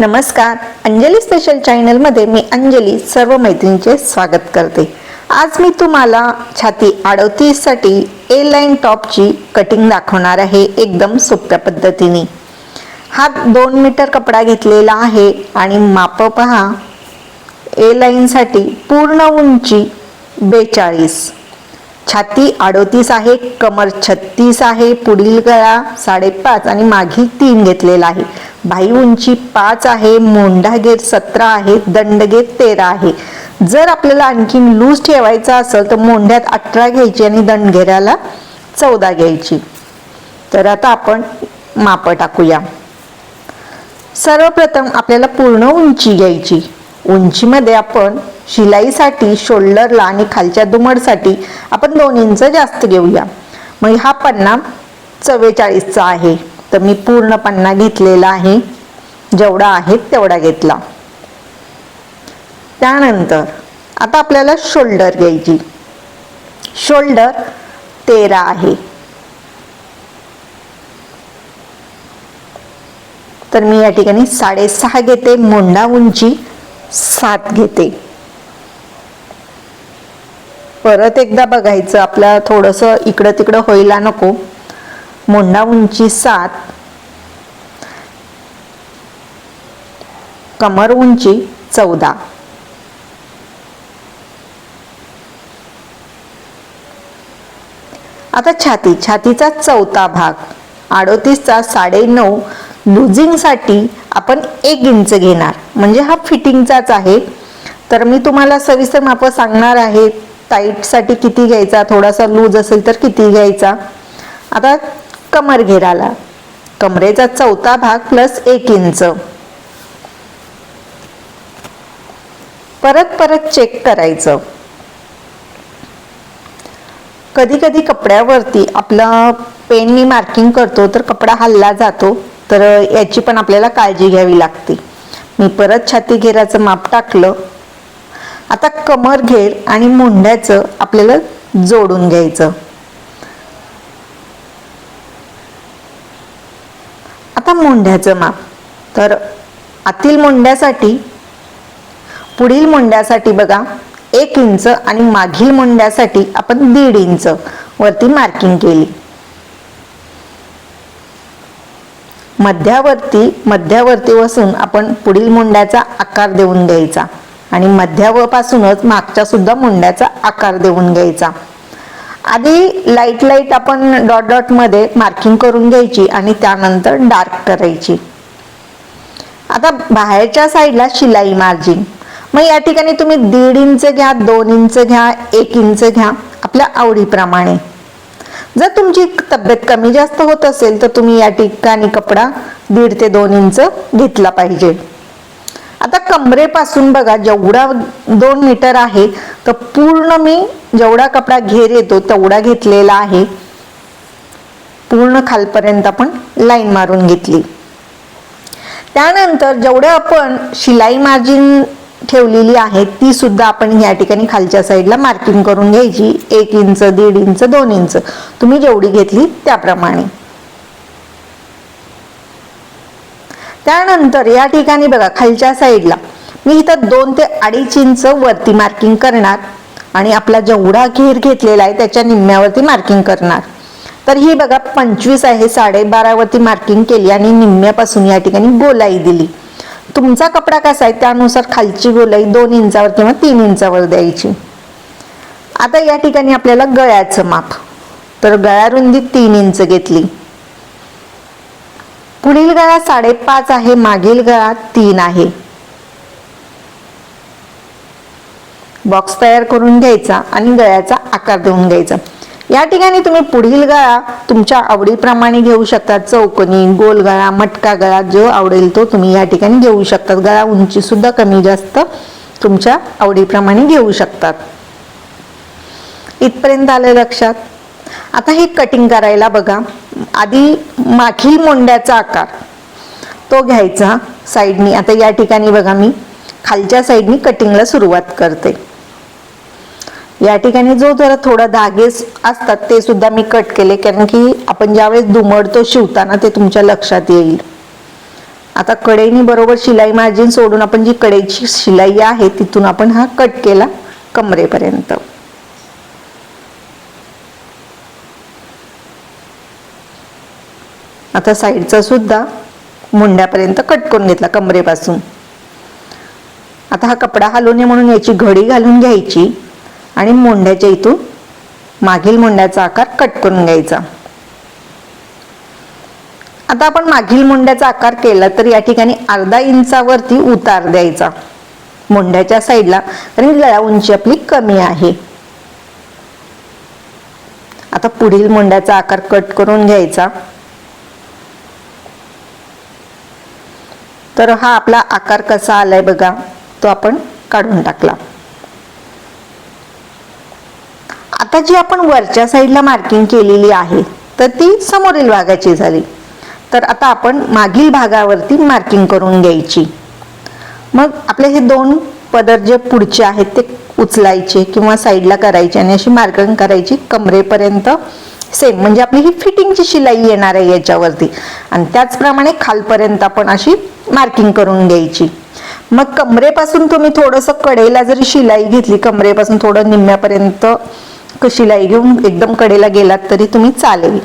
नमस्कार. अंजली स्पेशल चॅनलमध्ये मी अंजली सर्व मैत्रिणींचे स्वागत करते. आज मी तुम्हाला छाती अडवतीसाठी ए लाईन टॉपची कटिंग दाखवणार आहे एकदम सोप्या पद्धतीने. हा दोन मीटर कपडा घेतलेला आहे आणि माप पहा. ए लाईनसाठी पूर्ण उंची बेचाळीस. छाती अडोतीस आहे कमर छत्तीस आहे पुढील गळा साडेपाच आणि मागील तीन घेतलेला आहे. भाई उंची पाच आहे मोंढागेर सतरा आहे दंडगेर तेरा आहे. जर आपल्याला आणखीन लूज ठेवायचा असेल तर मोंढ्यात अठरा घ्यायची आणि दंडघेऱ्याला चौदा घ्यायची. तर आता आपण माप टाकूया. सर्वप्रथम आपल्याला पूर्ण उंची घ्यायची. उंचीमध्ये आपण शिलाईसाठी शोल्डरला आणि खालच्या दुमडसाठी आपण दोन इंच जास्त घेऊया. मग हा पन्ना चव्वेचाळीसचा आहे. तर मी पूर्ण पन्ना घेतलेला आहे. जेवढा आहे तेवढा घेतला. त्यानंतर आता आपल्याला शोल्डर घ्यायची. शोल्डर तेरा आहे. तर मी या ठिकाणी साडेसहा घेते. मुंडा उंची सात घेते. परत एकदा बघायचं. आपल्या थोडस इकडं तिकडं होईला नको. मुंडा उंची सात. कमर उंची चौदा. आता छाती छातीचा चौथा भाग. अडोतीसचा साडे नऊ लुझिंगसाठी आपण एक इंच घेणार. म्हणजे हा फिटिंगचाच आहे. तर मी तुम्हाला सविस्तर माप सांगणार आहे. टाईटसाठी किती घ्यायचा? थोडासा लूज असेल तर किती घ्यायचा? आता कमर घेराला. कमरेचा चौथा भाग प्लस एक इंच. परत परत चेक करायचं. कधी कधी कपड्यावरती आपलं पेननी मार्किंग करतो तर कपडा हल्ला जातो तर याची पण आपल्याला काळजी घ्यावी लागते. मी परत छाती घेराचं माप टाकलं. आता कमर घेर आणि मुंड्याचं आपल्याला जोडून घ्यायचं. आता मोंढ्याचं माप. तर आतील मोंढ्यासाठी पुढील मोंढ्यासाठी बघा एक इंच आणि मागील मुंड्यासाठी आपण दीड इंच वरती मार्किंग केली. मध्यावरती मध्यावरती बसून आपण पुढील मुंड्याचा आकार देऊन घ्यायचा. आणि मध्यापासूनच मागच्या सुद्धा मुंड्याचा आकार देऊन घ्यायचा. आधी लाइट लाइट आपण डॉट डॉटमध्ये मार्किंग करून घ्यायची आणि त्यानंतर डार्क करायची. आता बाहेरच्या साईडला शिलाई मार्जिन मग या ठिकाणी तुम्ही दीड इंच घ्या दोन इंच घ्या एक इंच घ्या आपल्या आवडीप्रमाणे. जर तुमची तब्येत कमी जास्त होत असेल तर तुम्ही या ठिकाणी कपडा दीड ते दोन इंच घेतला पाहिजे. आता कमरेपासून बघा जेवढा दोन मीटर आहे तर पूर्ण मी जेवढा कपडा घेर येतो तेवढा घेतलेला आहे. पूर्ण खालपर्यंत आपण लाईन मारून घेतली. त्यानंतर जेवढं आपण शिलाई मार्जिन ठेवलेली आहे ती सुद्धा आपण या ठिकाणी खालच्या साईडला मार्किंग करून घ्यायची. एक इंच दीड इंच दोन इंच. तुम्ही जेवढी घेतली त्याप्रमाणे. त्यानंतर या ठिकाणी बघा खालच्या साईडला. मी इथं दोन ते अडीच इंच वरती मार्किंग करणार आणि आपला जेवढा घेर घेतलेला आहे त्याच्या निम्म्यावरती मार्किंग करणार. तर ही बघा पंचवीस आहे साडेबारावरती मार्किंग केली आणि निम्म्यापासून या ठिकाणी गोलाई दिली. तुमचा कपडा कसा आहे? त्यानुसार खालची गोलाई दोन इंचावर किंवा तीन इंचावर द्यायची. आता या ठिकाणी आपल्याला गळ्याचं माप. तर गळ्या रुंदी तीन इंच घेतली. पुढील गळा साडेपाच आहे मागील गळा तीन आहे. बॉक्स तयार करून घ्यायचा आणि गळ्याचा आकार देऊन घ्यायचा. या ठिकाणी तुम्ही पुढील गळा तुमच्या आवडीप्रमाणे घेऊ शकता. चौकनी गोल गळा मटका गळा जो आवडेल तो तुम्ही या ठिकाणी घेऊ शकतात. गळा उंची सुद्धा कमी जास्त तुमच्या आवडीप्रमाणे घेऊ शकतात. इथपर्यंत आलं लक्षात? आता हे कटिंग करायला बघा. आधी माखील मोंड्याचा आकार तो घ्यायचा साईडनी. आता या ठिकाणी बघा मी. खालच्या साईडनी कटिंगला सुरुवात करते. या ठिकाणी जो जरा थोडा धागे असतात ते सुद्धा मी कट केले. कारण की आपण ज्यावेळेस दुमडतो शिवताना ते तुमच्या लक्षात येईल. आता कडेनी बरोबर शिलाई मार्जिन सोडून आपण जी कडेची शिलाई आहे तिथून आपण हा कट केला कमरेपर्यंत. आता साईडचा सुद्धा मुंड्यापर्यंत कट करून घेतला कमरेपासून. आता हा कपडा हलू नये म्हणून याची घडी घालून घ्यायची आणि मोंढ्याच्या इथून मागील मुंड्याचा आकार कट करून घ्यायचा. आता आपण मागील मुंड्याचा आकार केला तर या ठिकाणी अर्धा इंचावरती उतार द्यायचा. मुंड्याच्या साईडला कारण गळा उंची आपली कमी आहे. आता पुढील मुंड्याचा आकार कट करून घ्यायचा. तर हा आपला आकार कसा आलाय बघा तो आपण काढून टाकला. आता जी आपण वरच्या साईडला मार्किंग केलेली आहे तर ती समोरील भागाची झाली. तर आता आपण मागील भागावरती मार्किंग करून घ्यायची. मग आपले हे दोन पदर जे पुढचे आहेत ते उचलायचे किंवा साईडला करायचे आणि अशी मार्किंग करायची कमरेपर्यंत. सेम म्हणजे आपली ही फिटिंगची शिलाई येणार आहे याच्यावरती. आणि त्याचप्रमाणे खालपर्यंत आपण अशी मार्किंग करून घ्यायची. मग कमरेपासून तुम्ही थोडंसं कडेला जरी शिलाई घेतली कमरेपासून थोडं निम्म्यापर्यंत शिलाई घेऊन एकदम कडेला गेलात तरी तुम्ही चालेल.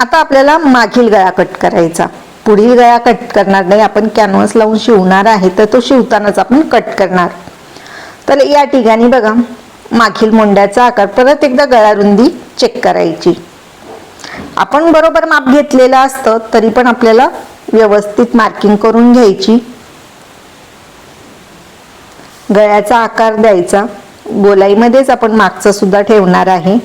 आता आपल्याला मागील गळा कट करायचा. पुढील गळा कट करणार नाही आपण कॅनव्हास लावून शिवणार आहे तर तो शिवतानाच आपण कट करणार. तर या ठिकाणी बघा. मागील मुंड्याचा आकार परत एकदा गळा रुंदी चेक करायची. आपण बरोबर माप घेतलेलं असतं तरी पण आपल्याला व्यवस्थित मार्किंग करून घ्यायची. गळ्याचा आकार द्यायचा. गोलाईमध्येच आपण मागचं सुद्धा ठेवणार आहे.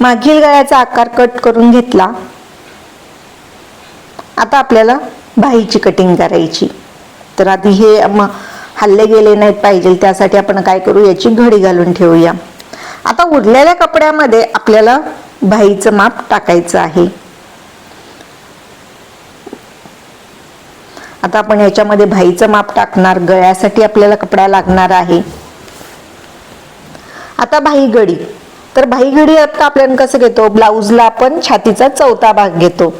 मागील गळ्याचा आकार कट करून घेतला. आता आपल्याला बाहीची कटिंग करायची. तर आधी हे हल्ले गेले नाहीत पाहिजे त्यासाठी आपण काय करू याची घडी घालून ठेवूया. आता उरलेल्या कपड्यामध्ये आपल्याला बाहीचं माप टाकायचं आहे. आता आपण याच्यामध्ये भाईचं माप टाकणार गळ्यासाठी आपल्याला कपडा लागणार आहे. आता भाई गडी तर भाई गडी आता आपल्याला कसं घेतो? ब्लाऊजला आपण छातीचा चौथा भाग घेतो.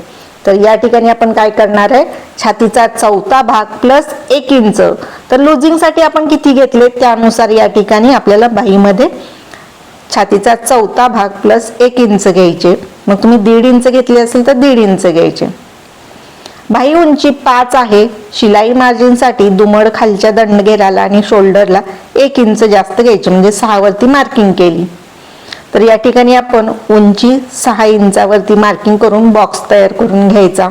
तर या ठिकाणी आपण काय करणार आहे? छातीचा चौथा भाग प्लस एक इंच. तर लुजिंगसाठी आपण किती घेतले? त्यानुसार या ठिकाणी आपल्याला बाईमध्ये छातीचा चौथा भाग प्लस एक इंच घ्यायचे. मग तुम्ही दीड इंच घेतले असेल तर दीड इंच घ्यायचे. बाही उंची पाच आहे. शिलाई मार्जिनसाठी दुमड खालच्या दंडगेराला आणि शोल्डरला एक इंच जास्त घ्यायचे. म्हणजे सहा वरती मार्किंग केली. तर या ठिकाणी आपण उंची सहा इंचावरती मार्किंग करून बॉक्स तयार करून घ्यायचा.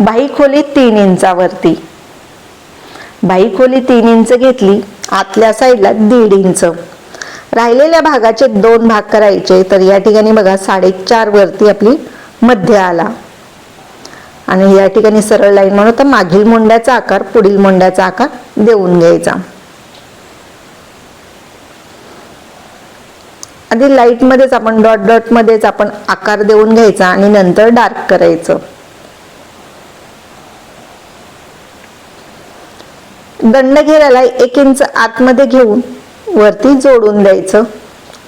बाही खोली तीन इंचावरती. बाही खोली तीन इंच घेतली आतल्या साईडला दीड इंच. राहिलेल्या भागाचे दोन भाग करायचे तर या ठिकाणी बघा साडेचार वरती आपली मध्य आला. आणि या ठिकाणी सरळ लाईन म्हणू तर मागील मुंड्याचा आकार पुढील मुंड्याचा आकार देऊन घ्यायचा. आधी लाइट मध्येच आपण डॉट डॉट मध्येच आपण आकार देऊन घ्यायचा आणि नंतर डार्क करायचं. दंड घेराला एक इंच आतमध्ये घेऊन वरती जोडून द्यायचं.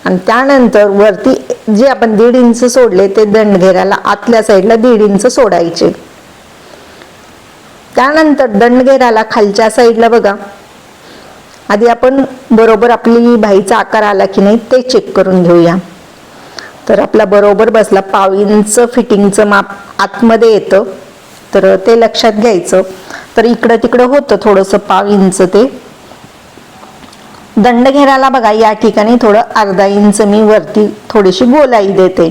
आणि त्यानंतर वरती जे आपण दीड इंच सोडले ते दंड घेराला आतल्या साईडला दीड इंच सोडायचे. त्यानंतर दंड घेराला खालच्या साईडला बघा. आधी आपण बरोबर आपली बाईचा आकार आला की नाही ते चेक करून घेऊया. तर आपला बरोबर बसला पाव फिटिंगचं माप आतमध्ये येतं. तर ते लक्षात घ्यायचं. तर इकडं तिकडं होतं थोडंसं पाव इंच ते. दंड घेराला बघा या ठिकाणी थोडं अर्धा इंच मी वरती थोडीशी गोलाई देते.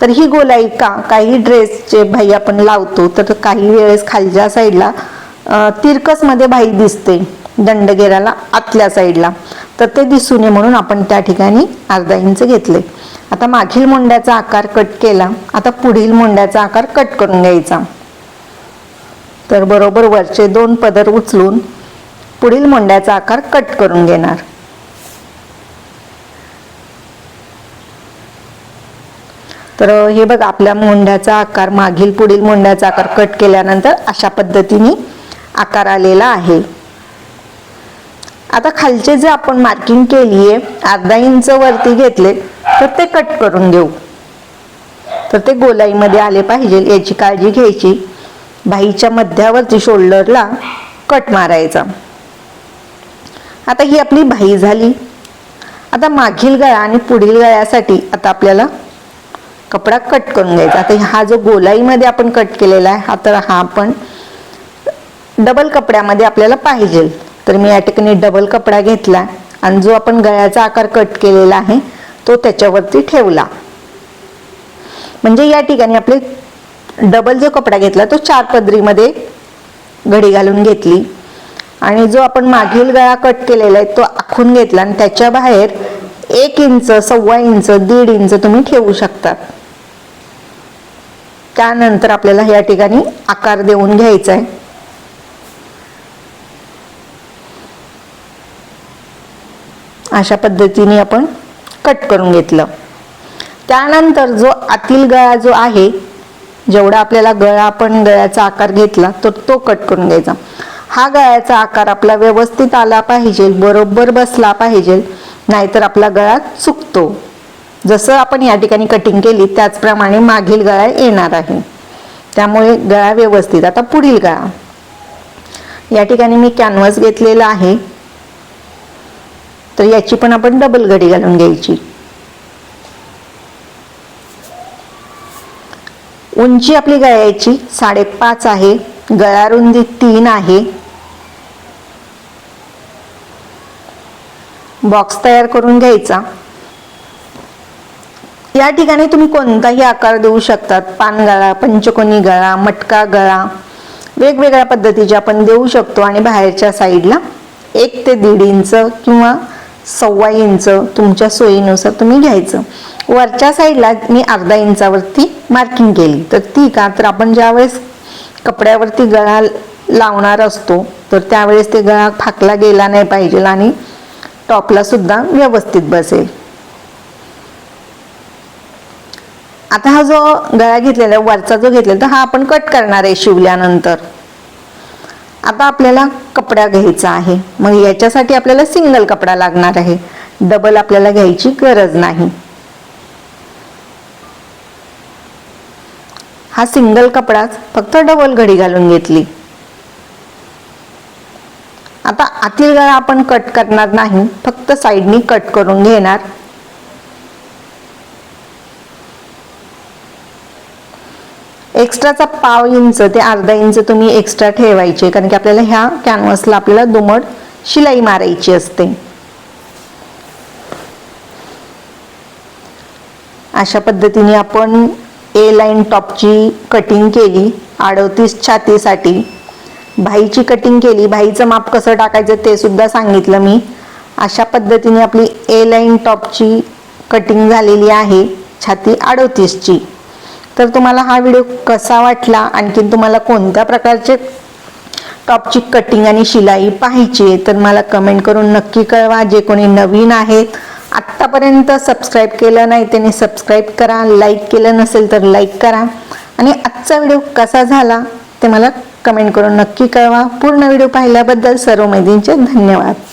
तर ही गोलाई का? काही ड्रेसचे भाई आपण लावतो तर काही वेळेस खालच्या साईडला तिरकसमध्ये भाई दिसते. दंडगेराला आतल्या साईडला. तर ते दिसू नये म्हणून आपण त्या ठिकाणी अर्धा इंच घेतले. आता मागील मोंड्याचा आकार कट केला. आता पुढील मोंड्याचा आकार कट करून घ्यायचा. तर बरोबर वरचे दोन पदर उचलून पुढील मोंड्याचा आकार कट करून घेणार. तर हे बघ आपल्या मोंड्याचा आकार मागील पुढील मोंड्याचा आकार कट केल्यानंतर अशा पद्धतीने आकार आलेला आहे. आता खालचे जे आपण मार्किंग केली आहे अर्धा इंच वरती घेतले तर ते कट करून घेऊ तर ते गोलाईमध्ये आले पाहिजे याची काळजी घ्यायची. भाईच्या मध्यावरती शोल्डरला कट मारायचा. आता ही आपली भाई झाली. आता मागील गळा आणि पुढील गळ्यासाठी आता आपल्याला कपडा कट करून घ्यायचा. आता हा जो गोलाईमध्ये आपण कट केलेला आहे हा तर हा आपण डबल कपड्यामध्ये आपल्याला पाहिजे तर मी या ठिकाणी डबल कपडा घेतला आणि जो आपण गळ्याचा आकार कट केलेला आहे तो त्याच्यावरती ठेवला. म्हणजे या ठिकाणी आपले डबल जो कपडा घेतला तो चार पदरीमध्ये घडी घालून घेतली. आणि जो आपण मागील गळा कट केलेला आहे तो आखून घेतला आणि त्याच्या बाहेर एक इंच सव्वा इंच दीड इंच तुम्ही ठेवू शकता. त्यानंतर आपल्याला या ठिकाणी आकार देऊन घ्यायचा आहे. अशा पद्धतीने आपण कट करून घेतलं. त्यानंतर जो आतील गळा जो आहे जेवढा आपल्याला गळा आपण गळ्याचा आकार घेतला तर तो कट करून घ्यायचा. हा गळ्याचा आकार आपला व्यवस्थित आला पाहिजे बरोबर बसला पाहिजे नाहीतर आपला गळा चुकतो. जसं आपण या ठिकाणी कटिंग केली त्याचप्रमाणे मागील गळा येणार आहे. त्यामुळे गळा व्यवस्थित आता पुढील गळा. या ठिकाणी मी कॅनव्हास घेतलेला आहे. तर याची पण आपण डबल घडी घालून घ्यायची. उंची आपली गळ्याची साडेपाच आहे गळा रुंदी तीन आहे. बॉक्स तयार करून घ्यायचा. या ठिकाणी तुम्ही कोणताही आकार देऊ शकतात. पानगळा पंचकोनी गळा मटका गळा वेगवेगळ्या पद्धतीचे आपण देऊ शकतो आणि बाहेरच्या साईडला एक ते दीड इंच किंवा सव्वा इंच तुमच्या सोयीनुसार तुम्ही घ्यायचं. वरच्या साईडला मी अर्धा इंचावरती मार्किंग केली. तर ती का? तर आपण ज्यावेळेस कपड्यावरती गळा लावणार असतो तर त्यावेळेस ते गळा फाकला गेला नाही पाहिजे आणि टॉपला सुद्धा व्यवस्थित बसेल. आता हा जो गळा घेतलेला वरचा जो घेतलेला तर हा आपण कट करणार आहे शिवल्यानंतर. आता आपल्याला कपडा घ्यायचा आहे. मग याच्यासाठी आपल्याला सिंगल कपडा लागणार आहे. डबल आपल्याला घ्यायची गरज नाही. हा सिंगल कपडाच फक्त डबल घडी घालून घेतली. आता आतील गळा आपण कट करणार नाही. फक्त साईडनी कट करून घेणार. एक्स्ट्राचा पाव इंच ते अर्धा इंच तुम्ही एक्स्ट्रा ठेवायचे कारण की आपल्याला ह्या कॅनव्हसला आपल्याला दुमट शिलाई मारायची असते. अशा पद्धतीने आपण ए लाईन टॉपची कटिंग केली अडवतीस छातीसाठी. भाईची कटिंग केली भाईचं माप कसं टाकायचं ते सुद्धा सांगितलं मी. अशा पद्धतीने आपली ए लाईन टॉपची कटिंग झालेली आहे छाती अडवतीसची तर तुम्हाला हा व्हिडिओ कसा वाटला? आणखीन तुम्हाला कोणत्या प्रकारचे टॉपची कटिंग आणि शिलाई पाहिजे? आहे तर मला कमेंट करून नक्की कळवा. जे कोणी नवीन आहेत आत्तापर्यंत सबस्क्राईब केलं नाही त्यांनी सबस्क्राईब करा. लाईक केलं नसेल तर लाईक करा. आणि आजचा व्हिडिओ कसा झाला ते मला कमेंट करून नक्की कळवा. पूर्ण व्हिडिओ पाहिल्याबद्दल सर्व मैदींचे धन्यवाद.